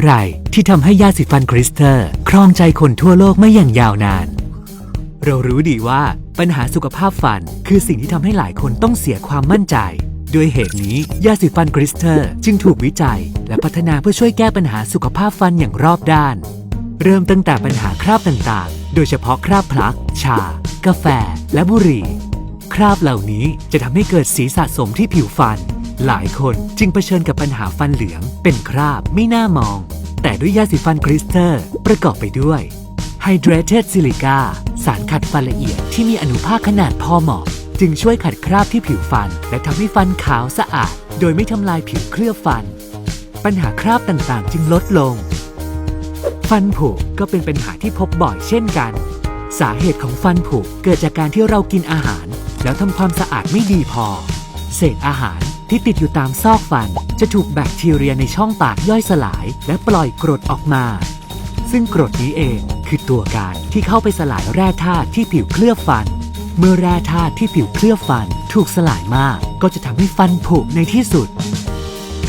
อะไรที่ทำให้ยาสีฟันคริสเตอร์ ครองใจคนทั่วโลกไมาอย่างยาวนาน เรารู้ดีว่าปัญหาสุขภาพฟัน คือสิ่งที่ทำให้หลายคนต้องเสียความมั่นใจ ด้วยเหตุนี้ยาสีฟันคริสเตอร์ จึงถูกวิจัย และพัฒนาเพื่อช่วยแก้ปัญหาสุขภาพฟันอย่างรอบด้าน เริ่มตั้งแต่ปัญหาคราบต่างๆ โดยเฉพาะคราบพลัก ชา กาแฟ และบุหรี่ คราบเหล่านี้จะทำให้เกิดสีสะสมที่ผิวฟันหลายคนจึงเผชิญกับปัญหาฟันเหลืองเป็นคราบไม่น่ามอง แต่ด้วยยาสีฟันคริสเตอร์ ประกอบไปด้วย Hydrated Silica สารขัดฟันละเอียดที่มีอนุภาคขนาดพอเหมาะ จึงช่วยขัดคราบที่ผิวฟัน และทำให้ฟันขาวสะอาด โดยไม่ทำลายผิวเคลือบฟัน ปัญหาคราบต่างๆ จึงลดลง ฟันผุก็เป็นปัญหาที่พบบ่อยเช่นกัน สาเหตุของฟันผุเกิดจากการที่เรากินอาหาร แล้วทำความสะอาดไม่ดีพอ เศษอาหารที่ติดอยู่ตามซอกฟัน จะถูกแบคทีเรียในช่องปากย่อยสลาย และปล่อยกรดออกมา ซึ่งกรดนี้เองคือตัวการที่เข้าไปสลายแร่ธาตุที่ผิวเคลือบฟัน เมื่อแร่ธาตุที่ผิวเคลือบฟันถูกสลายมากก็จะทำให้ฟันผุในที่สุด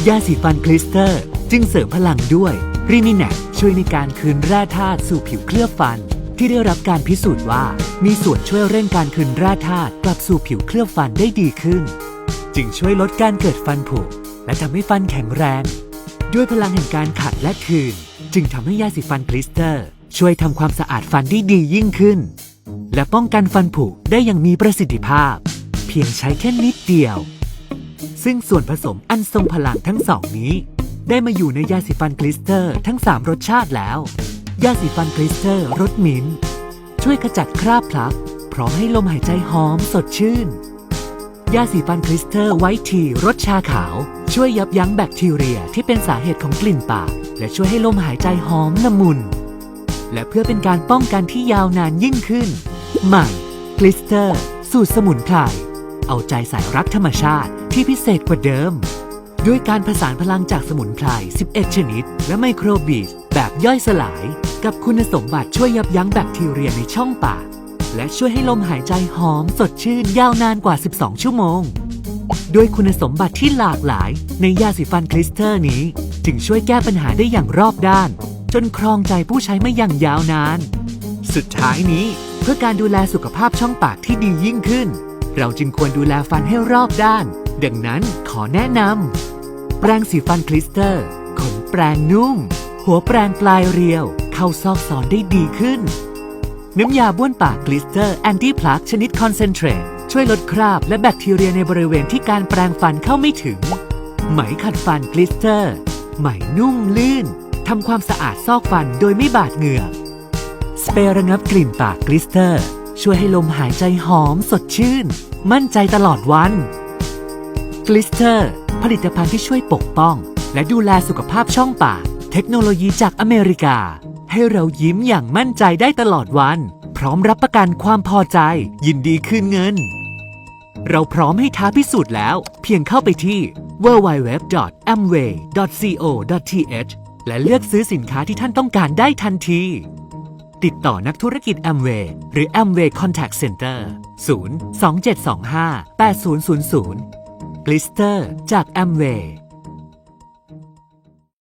ยาสีฟันคลิสเตอร์ จึงเสริมพลังด้วยรินิแนช่วยในการคืนแร่ธาตุสู่ผิวเคลือบฟัน ที่ได้รับการพิสูจน์ว่า มีส่วนช่วยเร่งการคืนแร่ธาตุกลับสู่ผิวเคลือบฟันได้ดีขึ้น จึงช่วยลดการเกิดฟันผุ และทำให้ฟันแข็งแรง ด้วยพลังแห่งการขัดและคืน จึงทำให้ยาสีฟันคลิสเตอร์ ช่วยทำความสะอาดฟันได้ดียิ่งขึ้น และป้องกันฟันผุได้อย่างมีประสิทธิภาพ เพียงใช้แค่นิดเดียว ซึ่งส่วนผสมอันทรงพลังทั้งสองนี้ ได้มาอยู่ในยาสีฟันคลิสเตอร์ทั้ง 3 รสชาติแล้ว ยาสีฟันคลิสเตอร์รสมิ้นช่วยขจัดคราบพลักพร้อมให้ลมหายใจหอมสดชื่น ยาสีฟันคริสเตอร์ไวท์ทีรสชาขาว ช่วยยับยั้งแบคทีเรียที่เป็นสาเหตุของกลิ่นปาก และช่วยให้ลมหายใจหอมละมุน และเพื่อเป็นการป้องกันที่ยาวนานยิ่งขึ้น ใหม่คลิสเตอร์ สูตรสมุนไพรเอาใจสายรักธรรมชาติที่พิเศษกว่าเดิม ด้วยการผสานพลังจากสมุนไพร 11 ชนิด และไมโครบีสแบบย่อยสลาย กับคุณสมบัติช่วยยับยั้งแบคทีเรียในช่องปาก และช่วยให้ลมหายใจหอมสดชื่นยาวนานกว่า 12 ชั่วโมง ด้วยคุณสมบัติที่หลากหลายในยาสีฟันคลิสเตอร์นี้ จึงช่วยแก้ปัญหาได้อย่างรอบด้าน จนครองใจผู้ใช้มาอย่างยาวนาน สุดท้ายนี้เพื่อการดูแลสุขภาพช่องปากที่ดียิ่งขึ้น เราจึงควรดูแลฟันให้รอบด้าน ดังนั้นขอแนะนำแปรงสีฟันคลิสเตอร์ ขนแปรงนุ่ม หัวแปรงปลายเรียว เข้าซอกซอนได้ดีขึ้น น้ำยาบ้วนปากกลิสเตอร์แอนตี้พลักชนิดคอนเซนเทรตช่วยลดคราบและแบคทีเรียในบริเวณที่การแปรงฟันเข้าไม่ถึง ไหมขัดฟันกลิสเตอร์ ไหมนุ่มลื่นทำความสะอาดซอกฟันโดยไม่บาดเหงือก สเปรย์ระงับกลิ่นปากกลิสเตอร์ ช่วยให้ลมหายใจหอมสดชื่น มั่นใจตลอดวันกลิสเตอร์ ผลิตภัณฑ์ที่ช่วยปกป้อง และดูแลสุขภาพช่องปาก เทคโนโลยีจากอเมริกา ให้เรายิ้มอย่างมั่นใจได้ตลอดวัน พร้อมรับประกันความพอใจ ยินดีคืนเงิน เราพร้อมให้ท้าพิสูจน์แล้ว เพียงเข้าไปที่ www.amway.co.th และเลือกซื้อสินค้าที่ท่านต้องการได้ทันที ติดต่อนักธุรกิจ Amway หรือ Amway Contact Center 0 2725 8000 Glister จาก Amway